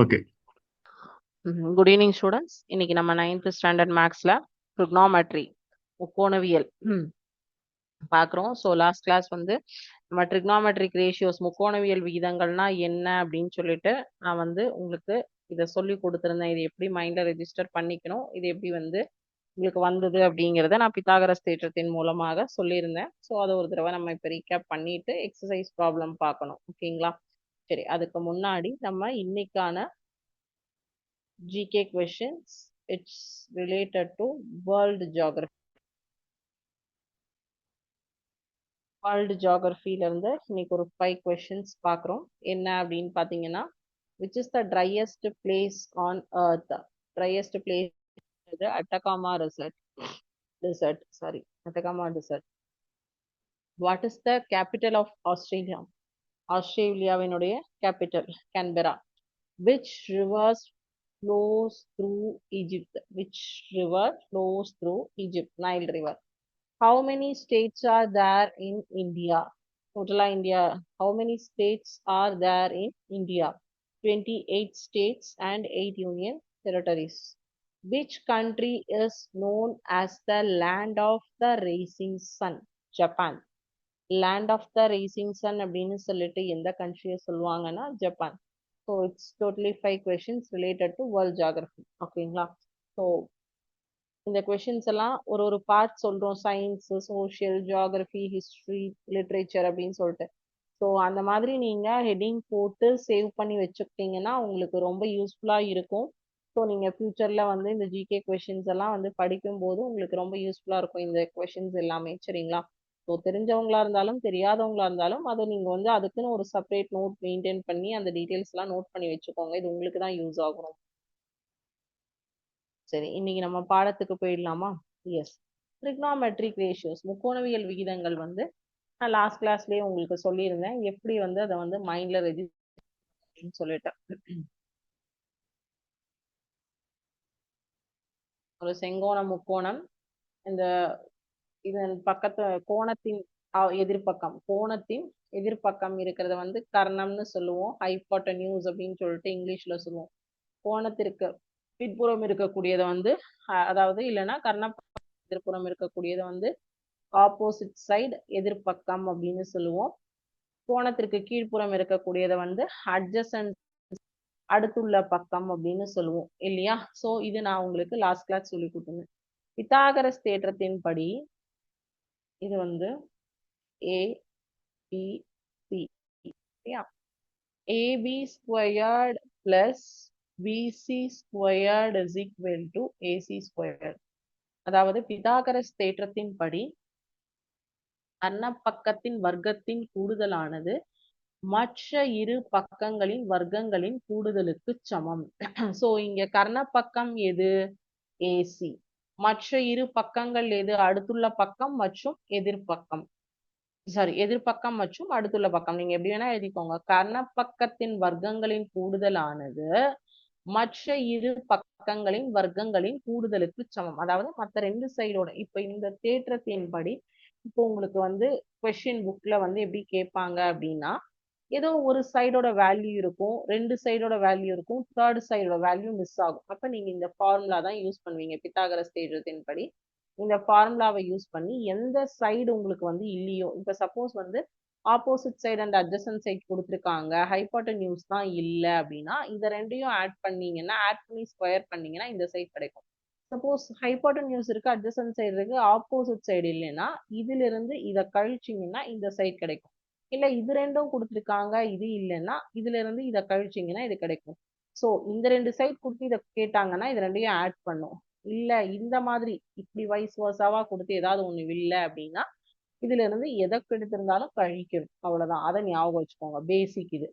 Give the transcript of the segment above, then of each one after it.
Okay good evening students இன்னைக்கு நம்ம ninth standard மேக்ஸ்ல ட்ரிக்னாமெட்ரி முக்கோணவியல். பார்க்குறோம். ஸோ லாஸ்ட் கிளாஸ் வந்து நம்ம ட்ரிக்னாமெட்ரிக் ரேஷியோஸ் முக்கோணவியல் விகிதங்கள்னா என்ன அப்படின்னு சொல்லிட்டு நான் வந்து உங்களுக்கு இதை சொல்லி கொடுத்துருந்தேன். இது எப்படி மைண்டில் ரெஜிஸ்டர் பண்ணிக்கணும் இது எப்படி வந்து உங்களுக்கு வந்தது அப்படிங்கிறத நான் பித்தாகரஸ் தேற்றத்தின் மூலமாக சொல்லியிருந்தேன். ஸோ அதை ஒரு தடவை நம்ம இப்போ ரீகேப் பண்ணிட்டு எக்ஸசைஸ் ப்ராப்ளம் பார்க்கணும். ஓகேங்களா சரி அதுக்கு முன்னாடி நம்ம இன்னைக்கான GK questions it's related to world geography world ஜியாகிரஃபில இருந்து இன்னைக்கு ஒரு ஃபைவ் கொஷின்ஸ் பார்க்குறோம் என்ன அப்படின்னு பார்த்தீங்கன்னா which is the driest place on earth driest place Atacama desert desert sorry Atacama desert what is the capital of Australia ஆஸ்திரேலியாவினுடைய capital Canberra which rivers flows through Egypt. Which river flows through Egypt? Nile River. How many states are there in India? Total India. How many states are there in India? 28 states and 8 union territories. Which country is known as the land of the rising sun? Japan. land of the rising sun அப்படின்னு சொல்லிட்டு எந்த கண்ட்ரியை சொல்லுவாங்கன்னா Japan. So it's totally five questions related to world geography ஓகேங்களா? So இந்த கொஷின்ஸ் எல்லாம் ஒரு ஒரு பார்ட் சொல்கிறோம் science social geography history literature அப்படின்னு சொல்லிட்டு. ஸோ அந்த மாதிரி நீங்கள் ஹெட்டிங் போட்டு சேவ் பண்ணி வச்சுக்கிட்டீங்கன்னா உங்களுக்கு ரொம்ப யூஸ்ஃபுல்லாக இருக்கும். ஸோ நீங்கள் ஃப்யூச்சரில் வந்து இந்த ஜிகே கொஷின்ஸ் எல்லாம் வந்து படிக்கும்போது உங்களுக்கு ரொம்ப யூஸ்ஃபுல்லாக இருக்கும் இந்த கொஷின்ஸ் எல்லாமே. சரிங்களா? ஸோ தெரிஞ்சவங்களா இருந்தாலும் தெரியாதவங்களா இருந்தாலும் அதை நீங்கள் வந்து அதுக்குன்னு ஒரு செப்பரேட் நோட் மெயின்டைன் பண்ணி அந்த டீட்டெயில்ஸ் எல்லாம் நோட் பண்ணி வச்சுக்கோங்க. இது உங்களுக்கு தான் யூஸ் ஆகும் சரி இன்னைக்கு நம்ம பாடத்துக்கு போயிடலாமா? எஸ் ட்ரிக்னாமெட்ரிக் ரேஷியோஸ் முக்கோணவியல் விகிதங்கள் வந்து நான் லாஸ்ட் கிளாஸ்லயே உங்களுக்கு சொல்லியிருந்தேன். எப்படி வந்து அதை வந்து மைண்ட்ல ரெஜிஸ்டர் சொல்லிட்டேன் ஒரு செங்கோணம் முக்கோணம் இந்த இதன் பக்கத்து கோணத்தின் எதிர்ப்பக்கம். கோணத்தின் எதிர்ப்பக்கம் இருக்கிறத வந்து கர்ணம்னு சொல்லுவோம். ஹைபாட்டன்யூஸ் அப்படின்னு சொல்லிட்டு இங்கிலீஷ்ல சொல்லுவோம். கோணத்திற்கு பின்புறம் இருக்கக்கூடியதை வந்து அதாவது இல்லைன்னா கர்ண எதிர்ப்புறம் இருக்கக்கூடியதை வந்து ஆப்போசிட் சைடு எதிர்ப்பக்கம் அப்படின்னு சொல்லுவோம். கோணத்திற்கு கீழ்ப்புறம் இருக்கக்கூடியதை வந்து அட்ஜசன்ட் அடுத்துள்ள பக்கம் அப்படின்னு சொல்லுவோம். இல்லையா? ஸோ இது நான் உங்களுக்கு லாஸ்ட் கிளாஸ் சொல்லி கொடுத்துருந்தேன். பித்தாகரஸ் தேற்றத்தின்படி இது வந்து A B C AB squared plus BC squared is equal to AC squared அதாவது பிதாகரஸ் தேற்றத்தின் படி அன்னப்பக்கத்தின் வர்க்கத்தின் கூடுதலானது மற்ற இரு பக்கங்களின் வர்க்கங்களின் கூடுதலுக்கு சமம். சோ இங்க கர்ணப்பக்கம் எது? ஏசி மற்ற இரு பக்கங்கள் எது? அடுத்துள்ள பக்கம் மற்றும் எதிர்பக்கம் சாரி எதிர்பக்கம் மற்றும் அடுத்துள்ள பக்கம். நீங்க எப்படி வேணா எழுதிக்கோங்க. கர்ணப்பக்கத்தின் வர்க்கங்களின் கூடுதலானது மற்ற இரு பக்கங்களின் வர்க்கங்களின் கூடுதலுக்கு சமம். அதாவது மற்ற ரெண்டு சைடோட இப்ப இந்த தேற்றத்தின்படி இப்போ உங்களுக்கு வந்து கொஸ்டின் புக்ல வந்து எப்படி கேட்பாங்க அப்படின்னா ஏதோ ஒரு சைடோட வேல்யூ இருக்கும் ரெண்டு சைடோட வேல்யூ இருக்கும் தேர்ட் சைடோட வேல்யூ மிஸ் ஆகும். அப்போ நீங்கள் இந்த ஃபார்முலா தான் யூஸ் பண்ணுவீங்க. பித்தாகரஸ் தேற்றத்தின் படி. இந்த ஃபார்முலாவை யூஸ் பண்ணி எந்த சைடு உங்களுக்கு வந்து இல்லையோ இப்போ சப்போஸ் வந்து opposite side and adjacent side கொடுத்துருக்காங்க. ஹைபாட்டன் நியூஸ் தான் இல்லை அப்படின்னா இந்த ரெண்டையும் ஆட் பண்ணீங்கன்னா ஆட் பண்ணி ஸ்கொயர் பண்ணீங்கன்னா இந்த சைட் கிடைக்கும். சப்போஸ் ஹைபாட்டன் நியூஸ் இருக்குது அட்ஜசன் சைடு இருக்கு ஆப்போசிட் சைடு இல்லைன்னா இதிலிருந்து இதை கழிச்சிங்கன்னா இந்த சைட் கிடைக்கும். இல்ல இது ரெண்டும் கொடுத்துருக்காங்க இது இல்லைன்னா இதுல இருந்து இதை கழிச்சிங்கன்னா இது கிடைக்கும். ஸோ இந்த ரெண்டு சைட் கொடுத்து இதை கேட்டாங்கன்னா இது ரெண்டையும் ஆட் பண்ணும். இல்ல இந்த மாதிரி இப்படி வைஸ் வர்ஸாவா கொடுத்து ஏதாவது ஒண்ணு இல்லை அப்படின்னா இதுல இருந்து எதை கெடுத்திருந்தாலும் கழிக்கணும். அவ்வளவுதான். அதை ஞாபகம் வச்சுக்கோங்க. பேசிக் இது.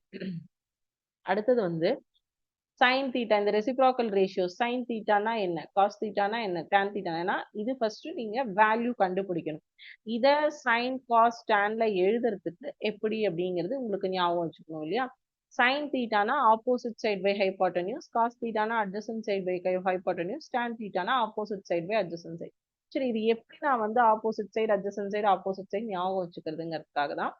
அடுத்தது வந்து சைன் தீட்டா இந்த ரெசிப்ராக்கல் ரேஷியோ சைன் தீட்டானா என்ன? காஸ் தீட்டானா என்ன? டேன் தீட்டானா இது ஃபர்ஸ்ட் நீங்க வேல்யூ கண்டுபிடிக்கணும். இத சைன் காஸ் டேன்ல எழுதுறதுக்கு எப்படி அப்படிங்கிறது உங்களுக்கு ஞாபகம் வச்சுக்கணும் இல்லையா? Sine தீட்டானா opposite side by hypotenuse cos தீட்டானா adjacent side by hypotenuse tan தீட்டானா opposite side by adjacent side சரி இது எப்படி நான் வந்து opposite side adjacent side opposite side ஞாபகம் வச்சுக்கிறதுங்கிறதுக்காக தான்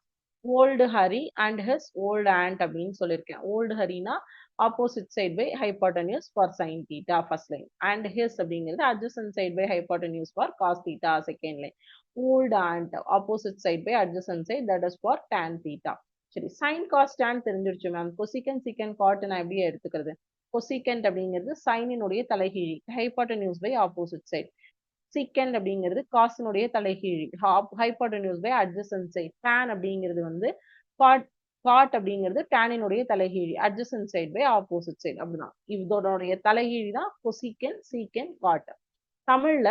old Hari and his old aunt அப்படின்னு சொல்லியிருக்கேன். ஓல்டு ஹரினா opposite side by hypotenuse for sine theta first line and his அப்படிங்கிறது adjacent side by hypotenuse for cos theta second line old aunt opposite side by adjacent side that is for tan theta சரி sine cos tan தெரிஞ்சிருச்சு ma'am cosecant secant cot நான் எப்படியே எடுத்துக்கிறது? Cosecant அப்படிங்கிறது சைனினுடைய தலைகீழி hypotenuse by opposite side secant அப்படிங்கிறது காசினுடைய தலைகீழி hypotenuse by adjacent side tan அப்படிங்கிறது வந்து காட் காட் அப்படிங்கிறது டேனினுடைய தலைகீழி adjacent side by opposite side அப்படிதான். இதோடைய தலைகீழி தான் கொசிக்கன் சீக்கன் காட் தமிழ்ல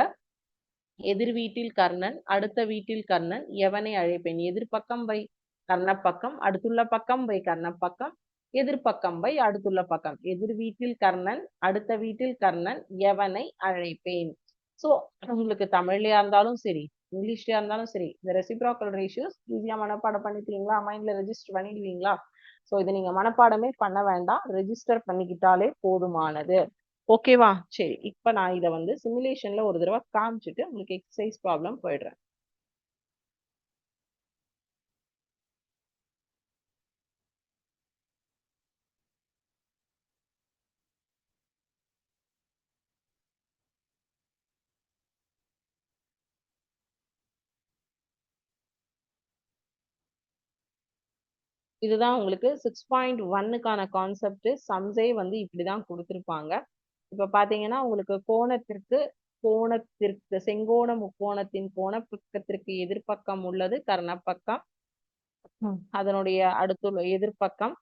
எதிர் வீட்டில் கர்ணன் அடுத்த வீட்டில் கர்ணன் எவனை அழைப்பேன்? எதிர்பக்கம் பை கர்ணப்பக்கம் அடுத்துள்ள பக்கம் பை கர்ணப்பக்கம் எதிர்பக்கம் பை அடுத்துள்ள பக்கம். எதிர் வீட்டில் கர்ணன் அடுத்த வீட்டில் கர்ணன் எவனை அழைப்பேன்? ஸோ உங்களுக்கு தமிழ்லயா இருந்தாலும் சரி இங்கிலீஷ்லயா இருந்தாலும் சரி இந்த ரெசிப்ராக்கல் ரேஷியோஸ் ஈஸியா மனப்பாடம் பண்ணிக்கிறீங்களா? மைண்ட்ல ரெஜிஸ்டர் பண்ணிடுவீங்களா? ஸோ இதை நீங்க மனப்பாடமே பண்ண வேண்டாம். ரெஜிஸ்டர் பண்ணிக்கிட்டாலே போதுமானது. ஓகேவா சரி இப்ப நான் இதை வந்து சிமுலேஷன்ல ஒரு தடவை காமிச்சிட்டு உங்களுக்கு எக்ஸசைஸ் ப்ராப்ளம் போயிடுறேன். இதுதான் உங்களுக்கு சிக்ஸ் பாயிண்ட் ஒன்னுக்கான கான்செப்ட் சம்ஸே வந்து இப்படிதான் கொடுத்துருப்பாங்க. இப்ப பாத்தீங்கன்னா உங்களுக்கு கோணத்திற்கு கோணத்திற்கு செங்கோண முக்கோணத்தின் கோண பக்கத்திற்கு எதிர்ப்பக்கம் உள்ளது கர்ணப்பக்கம். அதனுடைய அடுத்துள்ள எதிர்ப்பக்கம்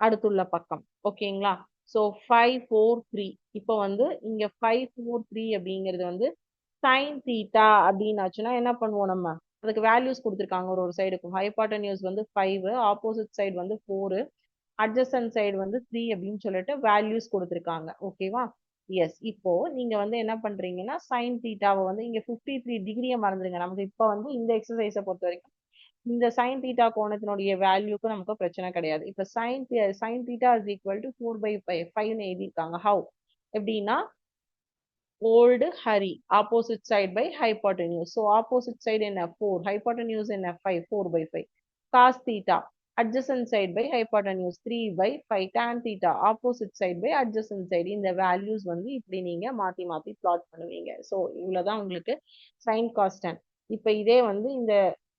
அடுத்துள்ள பக்கம். ஓகேங்களா ஸோ ஃபைவ் ஃபோர் த்ரீ இப்போ வந்து இங்க ஃபைவ் ஃபோர் த்ரீ அப்படிங்கிறது வந்து சைன் தீட்டா அப்படின்னு ஆச்சுன்னா என்ன பண்ணுவோம் நம்ம? அதுக்கு வேல்யூஸ் கொடுத்துருக்காங்க ஒரு ஒரு சைடுக்கும் ஹைபாட்டனியூஸ் வந்து ஃபைவ் ஆப்போசிட் சைடு வந்து ஃபோரு அட்ஜஸ்டன் சைடு வந்து த்ரீ அப்படின்னு சொல்லிட்டு வேல்யூஸ் கொடுத்துருக்காங்க. ஓகேவா எஸ் இப்போ நீங்க வந்து என்ன பண்றீங்கன்னா சைன் தீட்டாவை வந்து இங்க ஃபிஃப்டி த்ரீ டிகிரியை மறந்துடுங்க நமக்கு இப்போ வந்து இந்த எக்ஸசைஸை பொறுத்த வரைக்கும் இந்த சைன் தீட்டா கோணத்தினுடைய வேல்யூக்கும் நமக்கு பிரச்சனை கிடையாது. இப்போ sine sine theta is equal to four by five ஃபைவ்னு எழுதியிருக்காங்க. ஹவு எப்படின்னா old Hari opposite side by hypotenuse so opposite side என்ன ஃபோர் ஹைபாட்டனியூஸ் என்ன five four by five cos theta adjacent side by hypotenuse 3 by 5 tan theta opposite side by adjacent side இந்த values வந்து இப்படி நீங்கள் மாற்றி மாற்றி plot பண்ணுவீங்க. So இவ்வளவுதான் உங்களுக்கு சைன் காஸ்டன் இப்போ இதே வந்து இந்த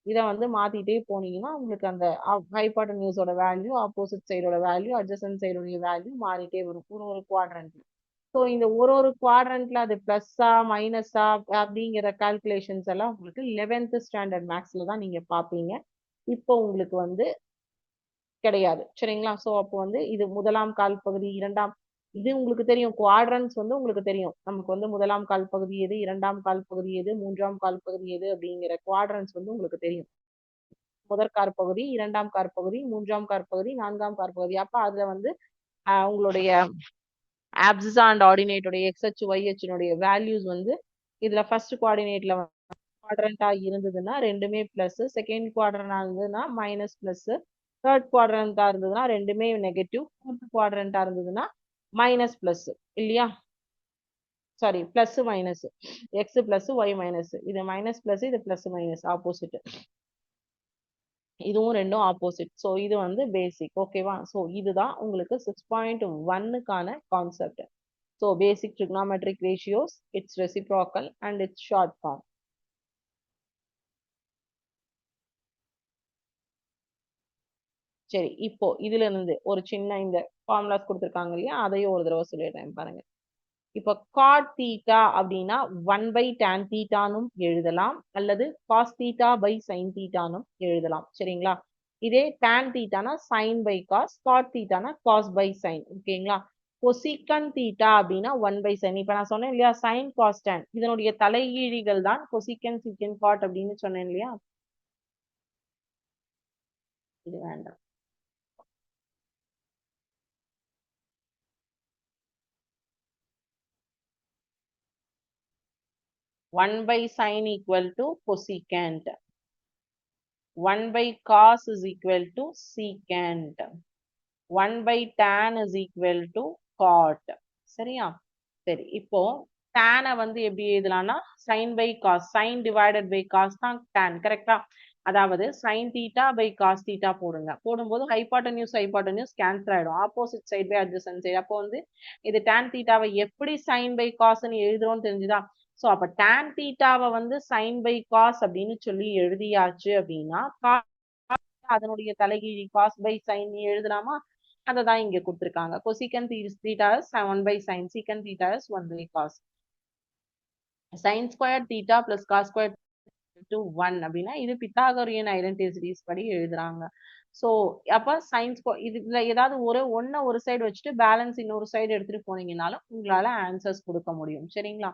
இதை வந்து மாற்றிட்டே போனீங்கன்னா உங்களுக்கு அந்த ஹைபாட்டனியூஸோட வேல்யூ ஆப்போசிட் சைடோட வேல்யூ அட்ஜசன்ட் சைடோடைய வேல்யூ மாறிட்டே வரும். ஒரு ஒரு குவாட்ரண்ட்ல ஸோ இந்த ஒரு ஒரு குவாட்ரண்ட்ல அது பிளஸ்ஸா மைனஸா அப்படிங்கிற கால்குலேஷன்ஸ் எல்லாம் உங்களுக்கு லெவன்த் ஸ்டாண்டர்ட் மேக்ஸ்ல தான் நீங்க பார்ப்பீங்க. இப்போ உங்களுக்கு வந்து கிடையாது. சரிங்களா? ஸோ அப்போ வந்து இது முதலாம் கால் பகுதி இரண்டாம் இது உங்களுக்கு தெரியும். குவாட்ரன்ஸ் வந்து உங்களுக்கு தெரியும். நமக்கு வந்து முதலாம் கால் பகுதி எது இரண்டாம் கால் பகுதி எது மூன்றாம் கால் பகுதி எது அப்படிங்கிற குவாட்ரன்ஸ் வந்து உங்களுக்கு தெரியும். முதற் கார் பகுதி இரண்டாம் கார் பகுதி மூன்றாம் கார் பகுதி நான்காம் கார் பகுதி. அப்ப அதுல வந்து உங்களுடைய ஆப்சிஸ் அண்ட் ஆர்டினேட்டுடைய எக்ஸ்ஹெச் ஒய்ஹெச்னுடைய வேல்யூஸ் வந்து இதுல ஃபர்ஸ்ட் குவாடினேட்ல குவாட்ரண்டா இருந்ததுன்னா ரெண்டுமே பிளஸ் செகண்ட் குவாட்ரண்டா இருந்ததுன்னா மைனஸ் பிளஸ் தேர்ட் குவாட்ரண்டா இருந்ததுன்னா ரெண்டுமே நெகட்டிவ் ஃபோர்த் குவாட்ரண்டா இருந்ததுன்னா மைனஸ் பிளஸ் இல்லையா? Sorry plus minus X plus Y minus இது மைனஸ் பிளஸ் இது பிளஸ் மைனஸ் ஆப்போசிட் இதுவும் ரெண்டும் ஆப்போசிட் ஸோ இது வந்து பேசிக் ஓகேவா ஸோ இதுதான் உங்களுக்கு six point ஒன்னுக்கான concept so basic trigonometric ratios its reciprocal and its short form சரி இப்போ இதுல இருந்து ஒரு சின்ன இந்த ஃபார்முலாஸ் கொடுத்துருக்காங்க இல்லையா? அதையும் ஒரு தடவை சொல்லிடுறேன் பாருங்க. இப்போ காட் தீட்டா அப்படின்னா ஒன் பை டேன் தீட்டானும் எழுதலாம் அல்லது காஸ் தீட்டா பை சைன் தீட்டானும் எழுதலாம். சரிங்களா? இதே டேன் தீட்டானா சைன் பை காஸ் காட் தீட்டானா காஸ் பை சைன் ஓகேங்களா? கொசிக்கன் தீட்டா அப்படின்னா ஒன் பை சைன் இப்ப நான் சொன்னேன் இல்லையா? சைன் காஸ் டேன் இதனுடைய தலைகீழிகள் தான் கொசிக்கன் சீக்கன் காட் அப்படின்னு சொன்னேன் இல்லையா? இது வேண்டாம். One by sine equal to cosecant. One by cos is equal to secant. One by tan is equal to cot சரியா சரி இப்போ டேனை வந்து எப்படி எழுதலாம்னா sine by cos sine divided by cos தான் டேன் கரெக்டா அதாவது sine theta by cos theta போடுங்க போடும்போது hypotenuse, hypotenuse கேன்சல் ஆயிடும் opposite side by adjacent side. அப்போ வந்து இது டேன் தீட்டாவை எப்படி சைன் பை நீ எழுதுறோம்னு தெரிஞ்சுதான் ஸோ அப்போ டேன் தீட்டாவை வந்து சைன் பை காஸ் அப்படின்னு சொல்லி எழுதியாச்சு அப்படின்னா அதனுடைய தலைகீழி காஸ் பை சைன் எழுதலாமா? அதை தான் இங்கே கொடுத்துருக்காங்க. Cosec theta's one by sine secant thetas one by cos sine square theta plus cos square to one அப்படின்னா இது பித்தாகரியன் ஐடென்டிசிட்டிஸ் படி எழுதுறாங்க. ஸோ அப்போ சயின்ஸ் இதுல ஏதாவது ஒரு ஒன்றை ஒரு சைடு வச்சுட்டு பேலன்ஸ் இன்னொரு சைடு எடுத்துட்டு போனீங்கனாலும் உங்களால ஆன்சர்ஸ் கொடுக்க முடியும். சரிங்களா?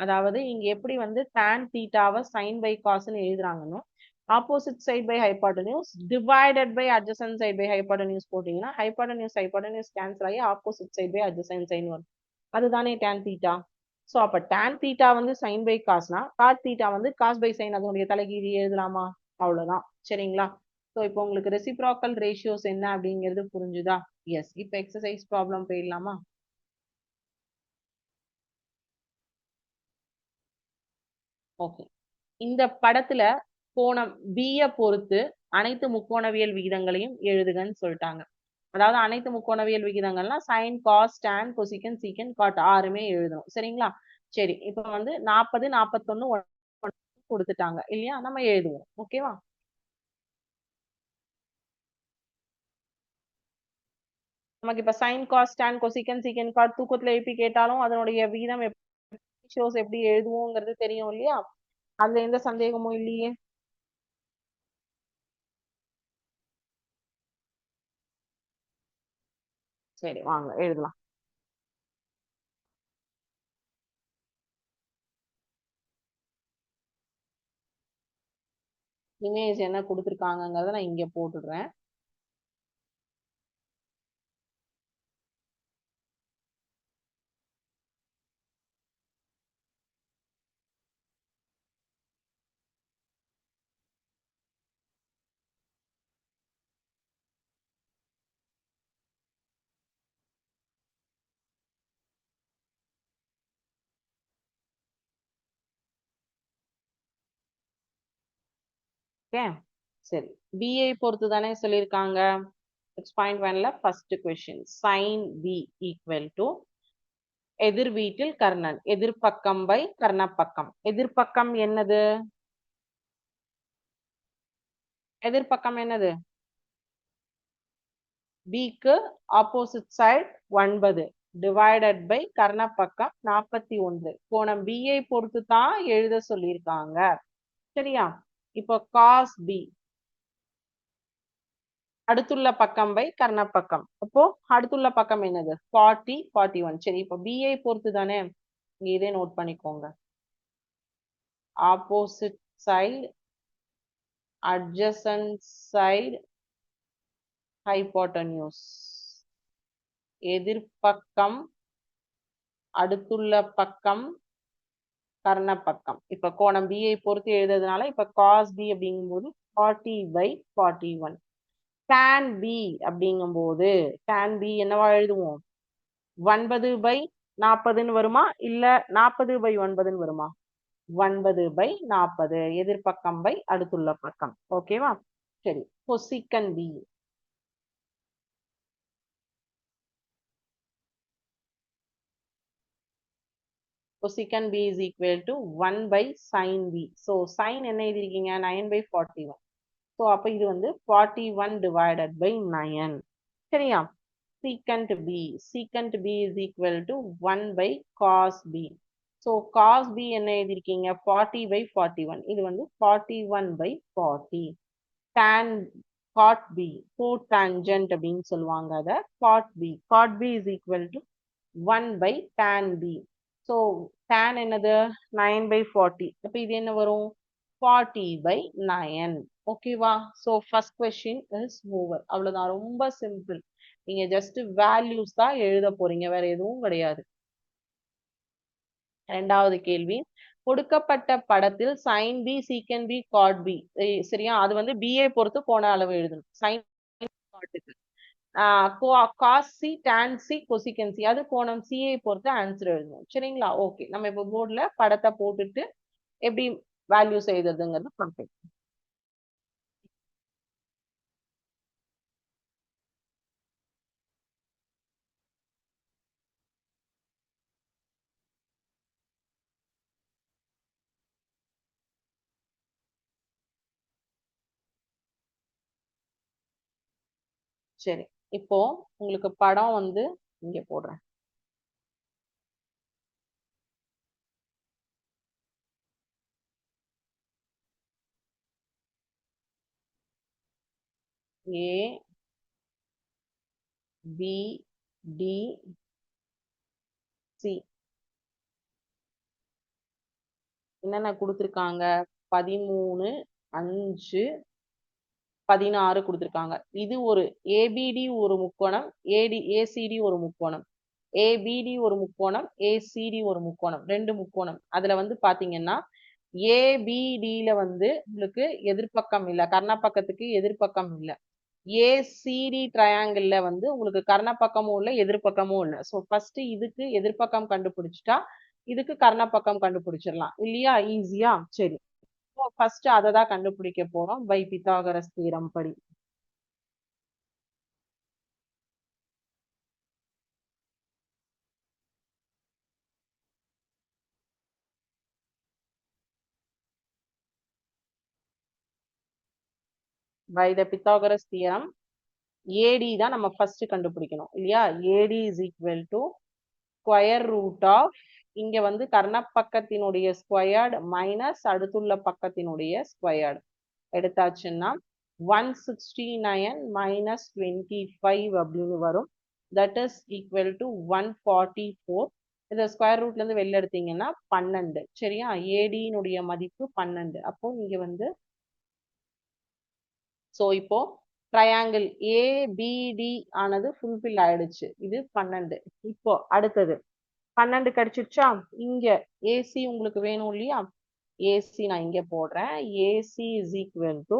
அதாவது இங்க எப்படி வந்து டேன் தீட்டாவை சைன் பை காஸ்ன்னு எழுதுறாங்கன்னு opposite side by hypotenuse divided by adjacent side by hypotenuse போட்டீங்கன்னா ஹைபாட்டனியூஸ் ஹைபாட்டனியூஸ் கேன்சல் ஆகி opposite side by adjacent sine வரும். அதுதானே டேன் தீட்டா ஸோ அப்போ டேன் தீட்டா வந்து சைன் பை காஸ்னா காட் தீட்டா வந்து காஸ் பை சைன் அதனுடைய தலைகீழி எழுதலாமா? அவ்வளோதான் சரிங்களா? ஸோ இப்போ உங்களுக்கு ரெசிப்ராக்கல் ரேஷியோஸ் என்ன அப்படிங்கிறது புரிஞ்சுதா? எஸ் இப்போ எக்ஸசைஸ் ப்ராப்ளம் போயிடலாமா? ஓகே இந்த படத்துல கோணம் பிய பொறுத்து அனைத்து முக்கோணவியல் விகிதங்களையும் எழுதுகன்னு சொல்லிட்டாங்க. அதாவது அனைத்து முக்கோணவியல் விகிதங்கள்னா sine cos tan cosec sec cot ஆறுமே எழுதணும் சரிங்களா? சரி இப்போ வந்து நாற்பது நாற்பத்தொன்னு கொடுத்துட்டாங்க. இல்லையா? நம்ம எழுதுவோம். ஓகேவா நமக்கு இப்ப சைன் காஸ் டேன் கொசிக்கன் சீக்கன் காட் தூக்கத்துல எழுப்பி கேட்டாலும் அதனுடைய விகிதம் ஷோஸ் எப்படி எழுதுவோங்கிறது தெரியும் இல்லையா? அதுல எந்த சந்தேகமும் இல்லையே? சரி வாங்க எழுதலாம். இமேஜ் என்ன கொடுத்துருக்காங்கிறத நான் இங்க போட்டுடுறேன். ஓகே? சரி. பிஐ பொறுத்து தானே சொல்லியிருக்காங்க. சிக்ஸ் பாயிண்ட் ஒன்ல first question sine B equal to எதிர் வீட்டில் கர்ணன். எதிர்பக்கம் பை கர்ணப்பக்கம். எதிர்பக்கம் என்னது? எதிர்பக்கம் என்னது? பிக்கு ஆப்போசிட் சைட் ஒன்பது. டிவைடட் பை கர்ணப்பக்கம் நாற்பத்தி ஒன்று. கோணம் பிஐ பொறுத்து தான் எழுத சொல்லியிருக்காங்க. சரியா? இப்போ காஸ் பி அடுத்துள்ள பக்கம் பை கர்ணப்பக்கம். அப்போ அடுத்துள்ள பக்கம் என்னது? ஃபார்ட்டி ஃபார்ட்டி ஒன் சரி இப்போ பிஐ பொறுத்து தானே இங்க இதே நோட் பண்ணிக்கோங்க. Opposite side adjacent side hypotenuse. எதிர்பக்கம் அடுத்துள்ள பக்கம் கர்ண பக்கம் இப்ப கோணம் பிஐ பொறுத்து எழுதுறதுனால இப்ப cos பி அப்படிங்கும்போது forty by forty one tan B அப்படிங்கும்போது டேன் பி என்னவா எழுதுவோம்? ஒன்பது பை நாற்பதுன்னு வருமா? இல்ல நாற்பது பை ஒன்பதுன்னு வருமா? ஒன்பது பை நாற்பது எதிர்பக்கம் பை அடுத்துள்ள பக்கம். ஓகேவா சரி. Cosecant B cosecant B is equal to one by sine B so sine என்ன எழுதிருக்கீங்க nine by forty one so அப்போ இது வந்து forty one divided by nine சரியா? Secant b. Secant b is equal to 1 by cos b. So cos b என்ன எழுதிருக்கீங்க 40 by 41 இது வந்து 41 by 40 tan cot b. Cotangent அப்படின்னு சொல்லுவாங்க அதை. Cot b. Cot b is equal to 1 by tan b. so tan என்னது? 9 by 40 அப்ப இது என்ன வரும்? 40 by 9 ஓகேவா so first question is over. அவ்வளவுதான். ரொம்ப சிம்பிள் நீங்க ஜஸ்ட் வேல்யூஸ் தான் எழுத போறீங்க. வேற எதுவும் கிடையாது. ரெண்டாவது கேள்வி. கொடுக்கப்பட்ட படத்தில் sine B secant B cot B சரியா? அது வந்து பிஏ பொறுத்து போன அளவு எழுதணும். சைன் காட்டுக்கு cos C tan C cosecant C அது கோணம் சியை பொறுத்து ஆன்சர் எழுதணும் சரிங்களா? ஓகே நம்ம இப்போ போர்டில் படத்தை போட்டுட்டு எப்படி வேல்யூ எழுதுறதுங்கிறது பார்ப்போம். சரி. இப்போ உங்களுக்கு படம் வந்து இங்க போடுறேன். ஏ பி டி சி என்னென்ன கொடுத்துருக்காங்க? பதிமூணு அஞ்சு பதினாறு கொடுத்துருக்காங்க. இது ஒரு ஏபிடி ஒரு முக்கோணம் ஏடி ஏசிடி ஒரு முக்கோணம். ஏபிடி ஒரு முக்கோணம் ஏசிடி ஒரு முக்கோணம். ரெண்டு முக்கோணம். அதுல வந்து பாத்தீங்கன்னா ஏபிடியில வந்து உங்களுக்கு எதிர்ப்பக்கம் இல்லை கர்ணப்பக்கத்துக்கு எதிர்ப்பக்கம் இல்லை. ஏசிடி ட்ரையாங்கிள்ல வந்து உங்களுக்கு கர்ணப்பக்கமும் இல்லை எதிர்ப்பக்கமும் இல்லை. ஸோ ஃபர்ஸ்ட் இதுக்கு எதிர்ப்பக்கம் கண்டுபிடிச்சிட்டா இதுக்கு கர்ணப்பக்கம் கண்டுபிடிச்சிடலாம். இல்லையா? ஈஸியா சரி. ஃபர்ஸ்ட் அதை தான் கண்டுபிடிக்க போறோம். பை பித்தாகரஸ் தீரம் படி. By the Pythagoras theorem AD தான் நம்ம ஃபர்ஸ்ட் கண்டுபிடிக்கணும் இல்லையா? AD is equal to square root of இங்க வந்து கர்ணப்பக்கத்தினுடைய ஸ்கொயர்டு மைனஸ் அடுத்துள்ள பக்கத்தினுடைய squared எடுத்தாச்சுன்னா one sixty nine minus twenty five அப்படின்னு வரும். That is equal to one forty four இதை ஸ்கொயர் ரூட்லேருந்து வெளில எடுத்தீங்கன்னா பன்னெண்டு. சரியா? ஏடியினுடைய மதிப்பு பன்னெண்டு. அப்போ இங்கே வந்து ஸோ இப்போ ட்ரையாங்கிள் ஏபிடி ஆனது ஃபுல்ஃபில் ஆயிடுச்சு. இது பன்னெண்டு. இப்போ அடுத்தது. பன்னெண்டு கிடைச்சிருச்சா இங்க. ஏசி உங்களுக்கு வேணும் இல்லையா? ஏசி நான் இங்க போடுறேன். AC is equal to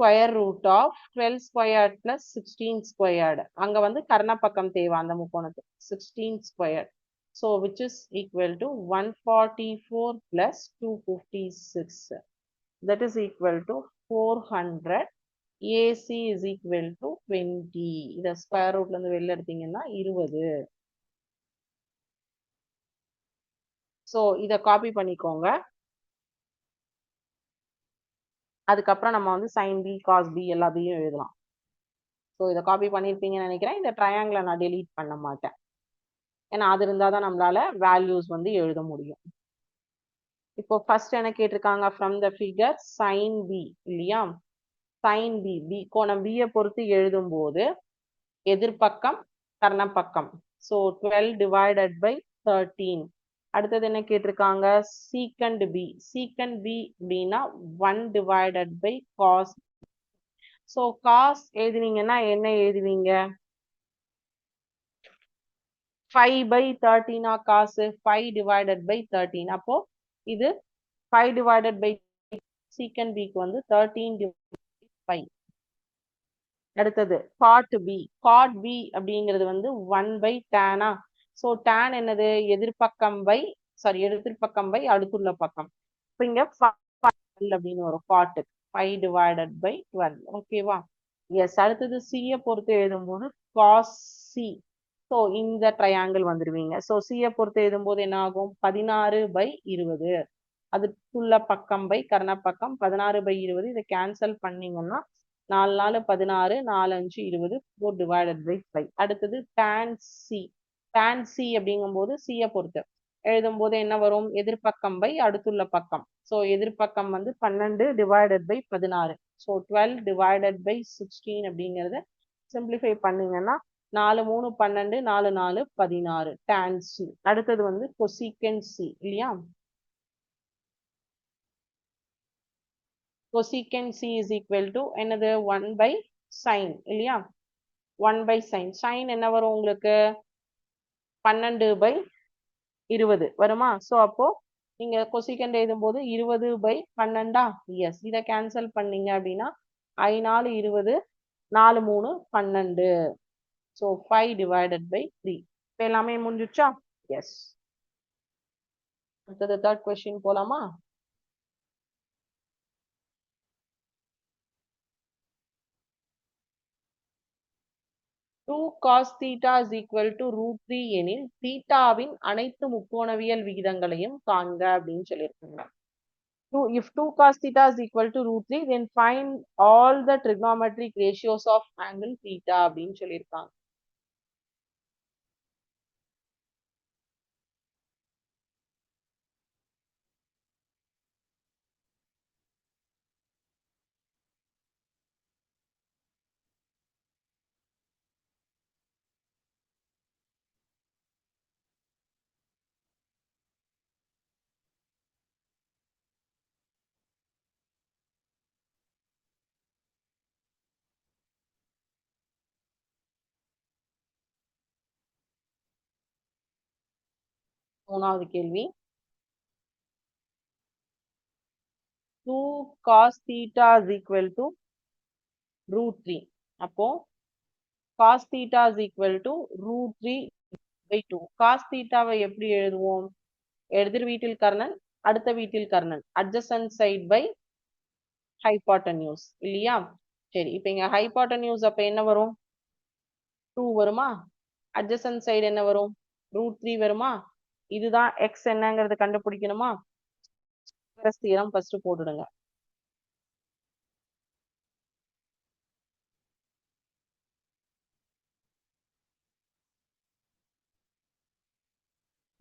square root of twelve squared plus sixteen squared அங்கே வந்து கர்ணப்பக்கம் தேவை அந்த முக்கோணத்துக்கு sixteen squared so which is equal to one forty four plus two fifty six that is equal to four hundred AC is equal to twenty இதை square ரூட்லேருந்து வெளில எடுத்தீங்கன்னா இருபது. ஸோ இதை காப்பி பண்ணிக்கோங்க. அதுக்கப்புறம் நம்ம வந்து சைன் பி காஸ் பி எல்லாத்தையும் எழுதலாம். ஸோ இதை காப்பி பண்ணியிருப்பீங்கன்னு நினைக்கிறேன். இந்த ட்ரையாங்கிளை நான் டெலீட் பண்ண மாட்டேன். ஏன்னா அது இருந்தால் தான் நம்மளால வேல்யூஸ் வந்து எழுத முடியும். இப்போ ஃபர்ஸ்ட் என்ன கேட்டிருக்காங்க? From the figure sine B இல்லையா? சைன் பி பி கோணம் பியை பொறுத்து எழுதும்போது எதிர்பக்கம் கர்ணப்பக்கம். So twelve divided by thirteen அடுத்தது என்ன கேட்டிருக்காங்க? சீக்கண்ட் பி சீக்கண்ட் பி அப்படின்னா one divided by cos so cos எழுதினீங்கன்னா என்ன எழுதுவீங்க? ஃபைவ் பை தேர்ட்டீனா காசு ஃபைவ் டிவைடட் பை தேர்ட்டீன் அப்போ இது ஃபைவ் டிவைடட் பை சீக்கண்ட் பிக்கு வந்து தேர்ட்டீன் ஃபைவ் அடுத்தது காட் பி காட் பி அப்படிங்கிறது வந்து ஒன் பை டேனா ஸோ டேன் என்னது? எதிர்பக்கம் பை சாரி எதிர்பக்கம் பை அடுத்துள்ள பக்கம். இப்போ இங்கே அப்படின்னு வரும் cot five divided by twelve ஓகேவா எஸ் அடுத்தது சியை பொறுத்து எழுதும்போது காஸ் சி ஸோ இந்த ட்ரையாங்கிள் வந்துடுவீங்க ஸோ சியை பொறுத்து எழுதும்போது என்ன ஆகும் பதினாறு பை இருபது. அதுக்குள்ள பக்கம் பை கர்ணப்பக்கம் பதினாறு பை இருபது. இதை கேன்சல் பண்ணீங்கன்னா நாலு நாலு பதினாறு நாலு அஞ்சு இருபது ஃபோர் டிவைடட் பை ஃபைவ் அடுத்தது டேன் சி டேன் சி அப்படிங்கும்போது சியை பொறுத்து. எழுதும்போது என்ன வரும்? எதிர்பக்கம் பை அடுத்துள்ள பக்கம். ஸோ எதிர்பக்கம் வந்து பன்னெண்டு டிவைடட் பை பதினாறு. So twelve divided by sixteen அப்படிங்கிறத சிம்பிளிஃபை பண்ணீங்கன்னா நாலு மூணு பன்னெண்டு நாலு நாலு பதினாறு. டேன் சி அடுத்தது வந்து கொசிகன் சி இல்லையா? Cosecant C is equal to என்னது? ஒன் பை சைன் இல்லையா? ஒன் பை சைன் சைன் என்ன வரும் உங்களுக்கு? பன்னெண்டு பை இருபது. வருமா? ஸோ அப்போ நீங்க எழுதும் எழுதும்போது இருபது பை பன்னெண்டா? எஸ் இதை கேன்சல் பண்ணீங்க அப்படின்னா ஐ நாலு இருபது நாலு மூணு பன்னெண்டு. So five divided by three இப்போ எல்லாமே முடிஞ்சிச்சா எஸ் அடுத்தது தேர்ட் கொஸ்டின் போலாமா? Two cos theta is equal to root three எனில் தீட்டாவின் அனைத்து முக்கோணவியல் விகிதங்களையும் காண்க அப்படின்னு சொல்லியிருக்காங்க. 2 if 2 cos theta is equal to root 3 then find all the trigonometric ratios of angle theta அப்படின்னு சொல்லியிருக்காங்க. மூணாவது கேள்வி two cos theta is equal to root three அப்போ cos theta is equal to root three by two cos தீட்டாவை எப்படி எழுதுவோம் எதிர் வீட்டில் கர்ணன் அடுத்த வீட்டில் கர்ணன் அட்ஜசன்ட் சைட் பை ஹைபாட்டன்யூஸ் இல்லையா சரி இப்போ இங்கே ஹைபாட்டன்யூஸ் அப்போ என்ன வரும் டூ வருமா அட்ஜசன்ட் சைடு என்ன வரும் ரூட் த்ரீ வருமா இதுதான் எக்ஸ் என்னங்கிறது கண்டுபிடிக்கணுமா தீரம் ஃபர்ஸ்ட் போட்டுடுங்க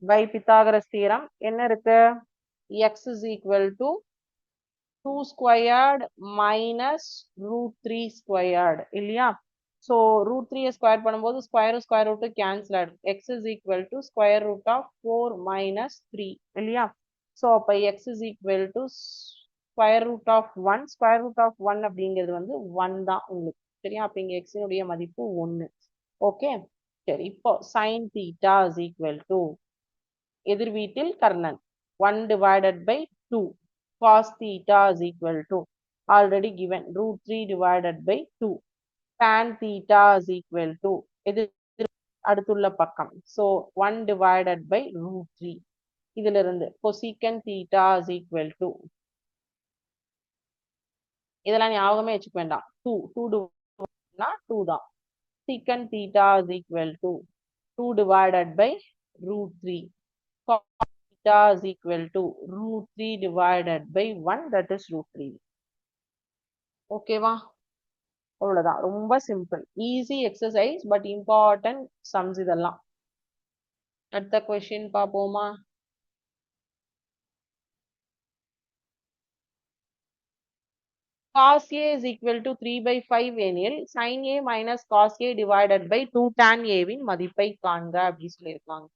பை பித்தாகரஸ் தீரம் என்ன இருக்கு x is equal to two squared minus root three squared இல்லையா so root 3 ஸ்கொயர் பண்ணும்போது ஸ்கொயர் ஸ்கொயர் ரூட் கேன்சல் ஆயிடும் x is equal to square root of 4 minus 3 இல்லையா so அப்ப x is equal to square root of 1 square root of 1 அப்படிங்கிறது வந்து 1 தான் உங்களுக்கு சரியா அப்ப இங்க x னுடைய மதிப்பு 1 ஓகே சரி இப்போ sin theta is equal to எதிர் வீட்டில் Karnan 1 divided by 2 cos theta is equal to already given root 3 divided by 2 tan theta is equal to எதிர் அடுத்துள்ள பக்கம் so 1 divided by root 3 இதுல இருந்து cosecant theta is equal to இதெல்லாம் ஞாபகமே வச்சுக்க வேண்டாம் 2 2 2 தான் secant theta is equal to 2 divided by root 3 cos theta is equal to root 3 divided by 1 that is root 3 ஓகேவா அவ்வளோதான் ரொம்ப simple easy exercise but important sums இதெல்லாம். அடுத்த கொஷின் பார்ப்போமா? cos A is equal to 3 by 5 எனில் sin A minus cos A divided by 2 tan A வின் மதிப்பை காண்க அப்படி சொல்லியிருக்காங்க.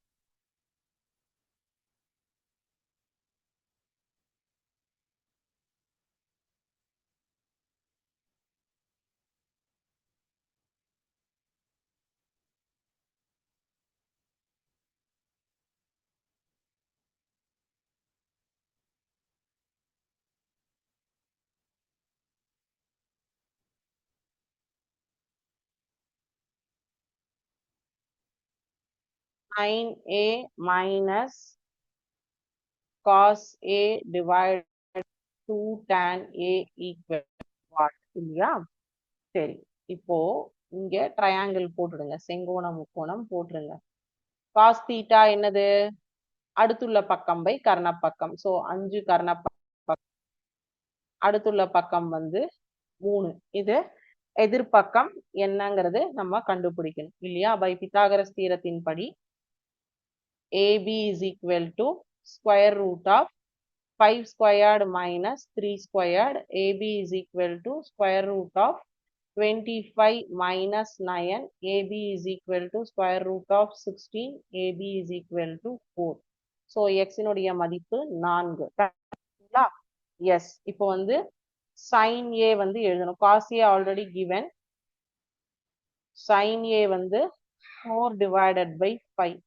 Sin A minus cos A divided 2 tan A equal what இல்லையா? சரி இப்போ இங்க ட்ரையாங்கிள் போட்டுடுங்க. செங்கோணம் முக்கோணம் போட்டுருங்க. cos theta என்னது? அடுத்துள்ள பக்கம் பை கர்ண பக்கம் சோ அஞ்சு கர்ண பக்கம் அடுத்துள்ள பக்கம் வந்து மூணு. இது எதிர்ப்பக்கம் என்னங்கிறது நம்ம கண்டுபிடிக்கணும் இல்லையா? பை பித்தாகரஸ் தீரத்தின் படி AB is equal to square root of 5 squared minus 3 squared. AB is equal to square root of 25 minus 9. AB is equal to square root of 16. AB is equal to 4. So, x இனுடைய மதிப்பு 4. S இப்போ வந்து sin A வந்து எழுதணும் cos A already given sin A வந்து 4 divided by 5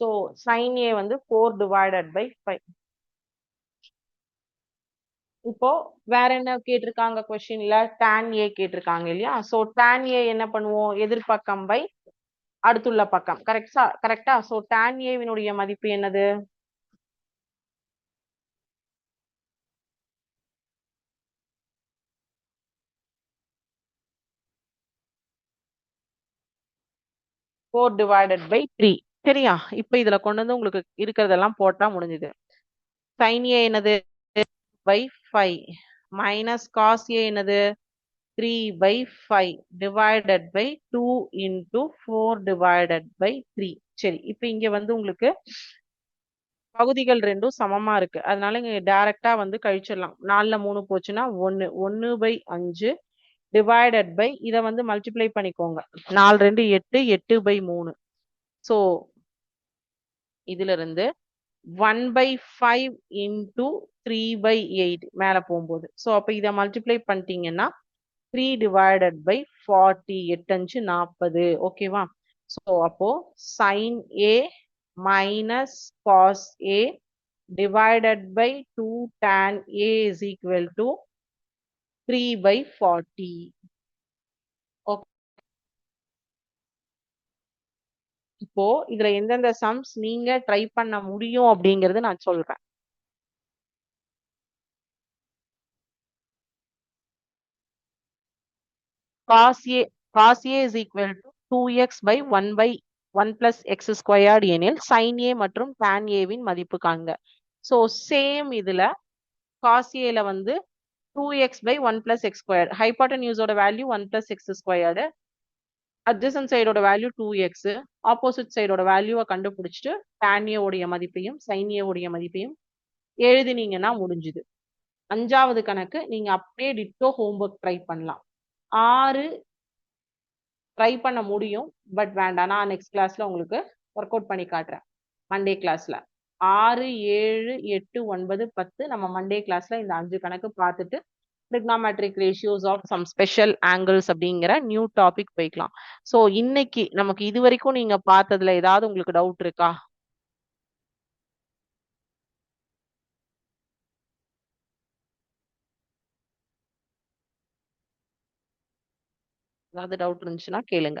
so sine A வந்து four divided by five இப்போ வேற என்ன கேட்டிருக்காங்க கொஸ்டின்ல டேன் ஏ கேட்டிருக்காங்க இல்லையா? ஸோ டேன் ஏ என்ன பண்ணுவோம்? எதிர்பக்கம் பை அடுத்துள்ள பக்கம். கரெக்டா கரெக்டா ஸோ டேன் ஏவினுடைய மதிப்பு என்னது? ஃபோர் டிவைடட் பை த்ரீ சரியா? இப்போ இதுல கொண்டு வந்து உங்களுக்கு இருக்கிறதெல்லாம் போட்டா முடிஞ்சுது. சைன் ஏ என்னது? By five minus cos A என்னது? Three by five divided by two into four divided by three சரி இப்போ இங்க வந்து உங்களுக்கு பகுதிகள் ரெண்டும் சமமா இருக்கு. அதனால இங்க டைரக்டா வந்து கழிச்சிடலாம். நாலுல மூணு போச்சுன்னா ஒன்னு ஒன்னு பை அஞ்சு டிவைடட் பை இதை வந்து மல்டிப்ளை பண்ணிக்கோங்க. நாலு ரெண்டு எட்டு எட்டு பை மூணு. ஸோ இதுல இருந்து one by five into three by eight மேலே போகும்போது. ஸோ அப்போ இதை மல்டிப்ளை பண்ணிட்டீங்கன்னா த்ரீ டிவைடட் பை ஃபார்ட்டி எட்டஞ்சு நாற்பது. ஓகேவா ஸோ அப்போ sine A minus cos A divided by two tan A is equal to three by forty இப்போ இதுல எந்தெந்த சம்ஸ் நீங்க ட்ரை பண்ண முடியும் அப்படிங்கறது நான் சொல்றேன். cos A cos A is equal to 2x by 1 by 1 plus x squared எனில் sin A மற்றும் tan A வின் மதிப்பு காண்க. ஸோ சேம் இதுல cos A ல வந்து 2x by 1 plus x squared. ஹைபாட்டன்யூஸோட value 1 plus x squared. Adjacent சைடோட value two x opposite சைடோட வேல்யூவை கண்டுபிடிச்சிட்டு டேனியோடைய மதிப்பையும் சைனியோடைய மதிப்பையும் எழுதினீங்கன்னா முடிஞ்சுது. அஞ்சாவது கணக்கு நீங்க அப்படியே டிட்டோ ஹோம்ஒர்க் ட்ரை பண்ணலாம். ஆறு ட்ரை பண்ண முடியும் பட் வேண்டாம். நான் நெக்ஸ்ட் கிளாஸ்ல உங்களுக்கு ஒர்க் அவுட் பண்ணி காட்டுறேன். மண்டே கிளாஸ்ல ஆறு ஏழு எட்டு ஒன்பது பத்து நம்ம மண்டே கிளாஸ்ல இந்த அஞ்சு கணக்கு பார்த்துட்டு trigonometric ratios of some special angles அப்படிங்கிற நியூ டாபிக் போய்க்கலாம். ஸோ இன்னைக்கு நமக்கு இது வரைக்கும் நீங்க பார்த்ததுல ஏதாவது உங்களுக்கு டவுட் இருக்கா? ஏதாவது டவுட் இருந்துச்சுன்னா கேளுங்க.